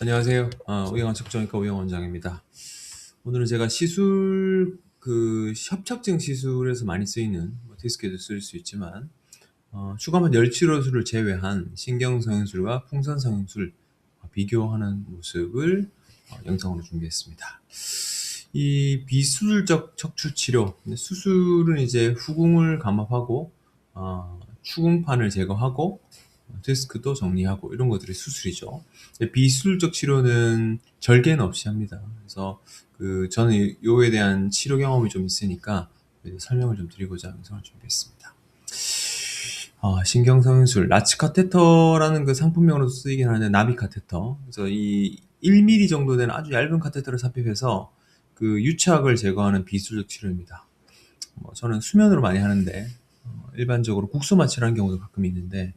안녕하세요. 아, 우영원 측정외과 우영 원장입니다. 오늘은 제가 시술 그 협착증 시술에서 많이 쓰이는 뭐 디스크에도 쓸 수 있지만 어, 추가만 열치료술을 제외한 신경성형술과 풍선성형술 비교하는 모습을 어, 영상으로 준비했습니다. 이 비수술적 척추 치료 수술은 이제 후궁을 감압하고 어, 추궁판을 제거하고 디스크도 정리하고 이런 것들이 수술이죠. 비수술적 치료는 절개는 없이 합니다. 그래서 그 저는 요에 대한 치료 경험이 좀 있으니까 설명을 좀 드리고자 영상을 준비했습니다. 어, 신경성형술, 라치 카테터라는 그 상품명으로 쓰이긴 하는데 나비 카테터. 그래서 이 1mm 정도 되는 아주 얇은 카테터를 삽입해서 그 유착을 제거하는 비수술적 치료입니다. 뭐 저는 수면으로 많이 하는데 어, 일반적으로 국소 마취라는 경우도 가끔 있는데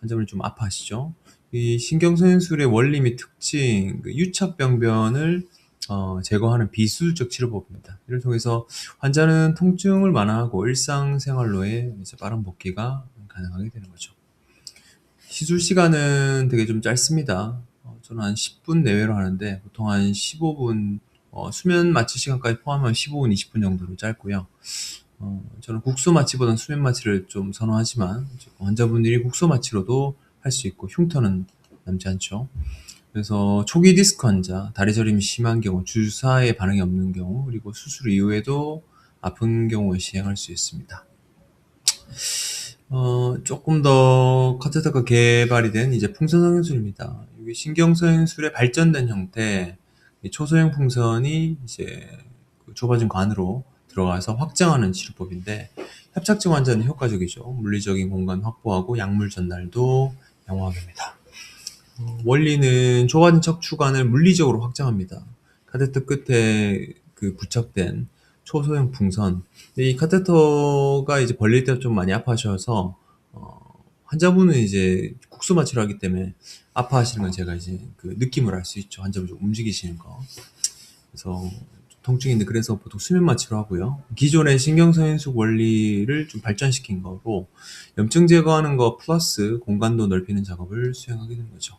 환자분이 좀 아파하시죠. 이 신경소년술의 원리 및 특징, 그 유착병변을 어, 제거하는 비수술적 치료법입니다. 이를 통해서 환자는 통증을 완화하고 일상생활로의 빠른 복귀가 가능하게 되는 거죠. 시술 시간은 되게 좀 짧습니다. 어, 저는 한 10분 내외로 하는데 보통 한 15분 어, 수면 마취 시간까지 포함하면 15분, 20분 정도로 짧고요. 어, 저는 국소 마취보다는 수면 마취를 좀 선호하지만 환자분들이 국소 마취로도 할 수 있고 흉터는 남지 않죠. 그래서 초기 디스크 환자, 다리 저림이 심한 경우, 주사에 반응이 없는 경우, 그리고 수술 이후에도 아픈 경우에 시행할 수 있습니다. 어, 조금 더 카테터가 개발이 된 이제 풍선성형술입니다. 이게 신경성형술의 발전된 형태, 초소형 풍선이 이제 그 좁아진 관으로 들어가서 확장하는 치료법인데 협착증 환자는 효과적이죠. 물리적인 공간 확보하고 약물 전달도 양호합니다. 어, 원리는 좁아진 척추관을 물리적으로 확장합니다. 카테터 끝에 그 부착된 초소형 풍선. 이 카테터가 이제 벌릴 때 좀 많이 아파하셔서 어, 환자분은 이제 국소 마취를 하기 때문에 아파하시는 건 제가 이제 그 느낌을 알 수 있죠. 환자분 좀 움직이시는 거. 그래서 통증인데 그래서 보통 수면 마취로 하고요. 기존의 신경성인숙 원리를 좀 발전시킨 거로 염증 제거하는 거 플러스 공간도 넓히는 작업을 수행하게 되는 거죠.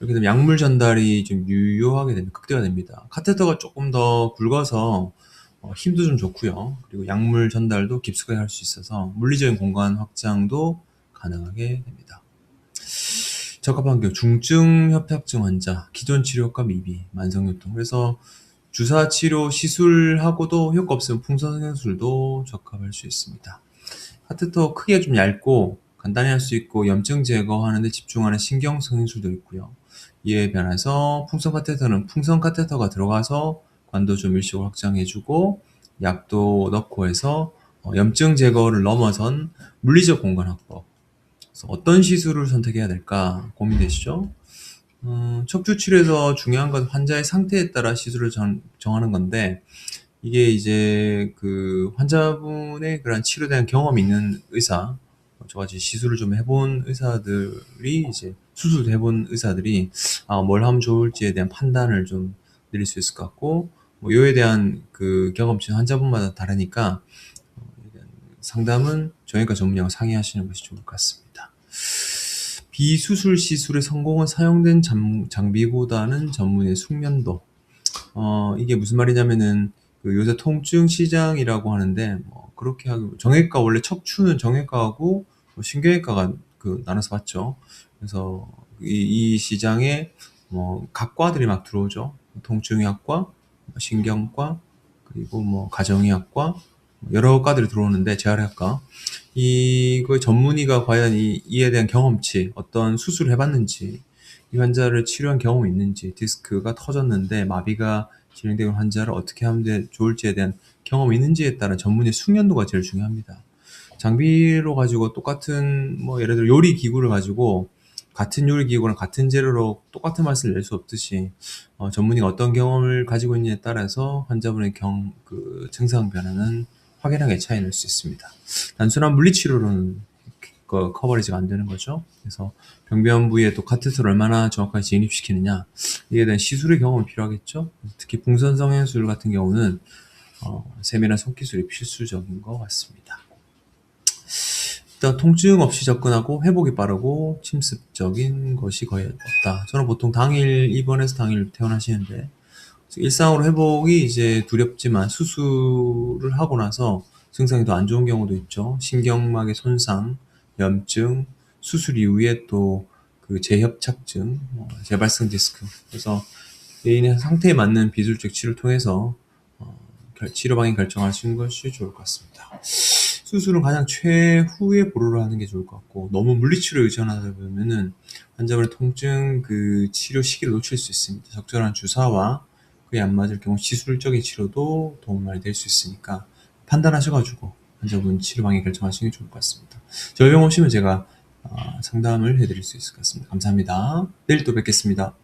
이렇게 되면 약물 전달이 좀 유효하게 되는 극대화 됩니다. 카테터가 조금 더 굵어서 어, 힘도 좀 좋고요. 그리고 약물 전달도 깊숙하게 할 수 있어서 물리적인 공간 확장도 가능하게 됩니다. 적합한 경우 중증 협착증 환자, 기존 치료과 미비, 만성요통. 그래서 주사 치료 시술하고도 효과 없으면 풍선성형술도 적합할 수 있습니다. 카테터 크기가 좀 얇고 간단히 할 수 있고 염증 제거하는 데 집중하는 신경성형술도 있고요. 이에 변해서 풍선 카테터는 풍선 카테터가 들어가서 관도 좀 일식으로 확장해주고 약도 넣고 해서 어, 염증 제거를 넘어선 물리적 공간 확보. 그래서 어떤 시술을 선택해야 될까 고민되시죠? 음, 척추 치료에서 중요한 건 환자의 상태에 따라 시술을 정, 정하는 건데 이게 이제 그 환자분의 그런 치료에 대한 경험이 있는 의사, 저같이 시술을 좀 해본 의사들이 이제 수술도 해본 의사들이 아, 뭘 하면 좋을지에 대한 판단을 좀 내릴 수 있을 것 같고 뭐 요에 대한 그 경험치는 환자분마다 다르니까 어, 상담은 정형외과 전문의하고 상의하시는 것이 좋을 것 같습니다. 비수술 시술의 성공은 사용된 장, 장비보다는 전문의 숙련도. 어, 이게 무슨 말이냐면은 그 요새 통증 시장이라고 하는데 뭐 그렇게 하고 정형외과 원래 척추는 정형외과하고 뭐 신경외과가 그 나눠서 봤죠. 그래서 이, 이 시장에 뭐 각 과들이 막 들어오죠. 통증의학과, 신경과, 그리고 뭐 가정의학과, 여러 과들이 들어오는데 재활의학과 이거 전문의가 과연 이, 이에 대한 경험치, 어떤 수술을 해봤는지, 이 환자를 치료한 경험이 있는지, 디스크가 터졌는데 마비가 진행되는 환자를 어떻게 하면 좋을지에 대한 경험이 있는지에 따른 전문의 숙련도가 제일 중요합니다. 장비로 가지고 똑같은 뭐 예를 들어 요리 기구를 가지고 같은 요리 기구랑 같은 재료로 똑같은 맛을 낼 수 없듯이 어, 전문의가 어떤 경험을 가지고 있느냐에 따라서 환자분의 경, 그 증상 변화는 확연하게 차이 날 수 있습니다. 단순한 물리치료로는 그 커버리지가 안 되는 거죠. 그래서 병변 부위에 또 카테터를 얼마나 정확하게 진입시키느냐 이에 대한 시술의 경험이 필요하겠죠. 특히 풍선성형술 같은 경우는 어, 세밀한 손기술이 필수적인 것 같습니다. 일단 통증 없이 접근하고 회복이 빠르고 침습적인 것이 거의 없다. 저는 보통 당일 입원해서 당일 퇴원하시는데 일상으로 회복이 이제 두렵지만 수술을 하고 나서 증상이 더 안 좋은 경우도 있죠. 신경막의 손상, 염증, 수술 이후에 또 그 재협착증, 뭐 재발성 디스크. 그래서 개인의 상태에 맞는 비술적 치료를 통해서 어, 결- 치료 방향 결정하시는 것이 좋을 것 같습니다. 수술은 가장 최후에 보루를 하는 게 좋을 것 같고 너무 물리치료에 의존하다 보면은 환자분의 통증 그 치료 시기를 놓칠 수 있습니다. 적절한 주사와 그에 안 맞을 경우 시술적인 치료도 도움 많이 될 수 있으니까 판단하셔가지고 환자분 치료 방향 결정하시는 게 좋을 것 같습니다. 저희 병원 오시면 제가 어, 상담을 해드릴 수 있을 것 같습니다. 감사합니다. 내일 또 뵙겠습니다.